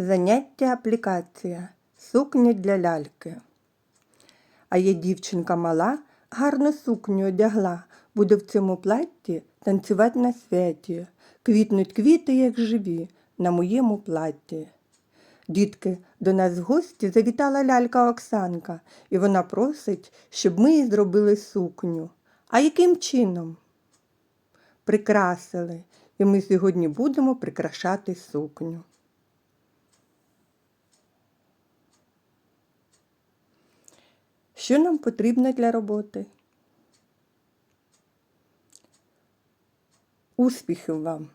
Заняття аплікація. Сукні для ляльки. А є дівчинка мала, гарну сукню одягла, буде в цьому платті танцювати на святі. Квітнуть квіти, як живі, на моєму платті. Дітки, до нас в гості завітала лялька Оксанка, і вона просить, щоб ми їй зробили сукню. А яким чином? Прикрасили, і ми сьогодні будемо прикрашати сукню. Що нам потрібно для роботи? Успіхів вам!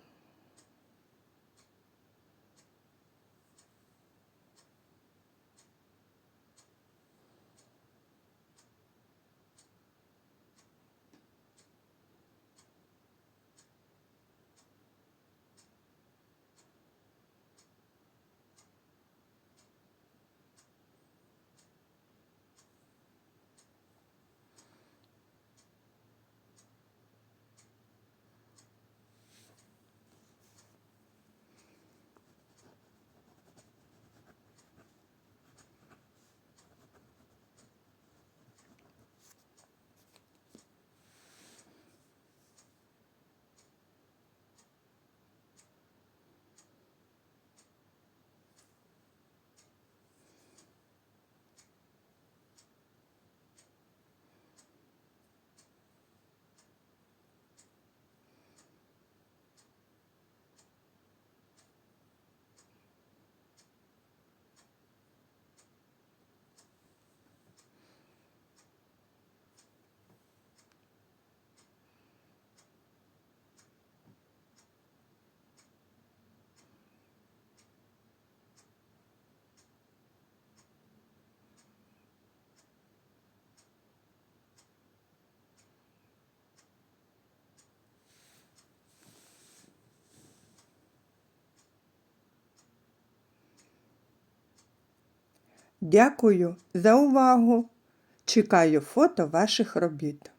Дякую за увагу. Чекаю фото ваших робіт.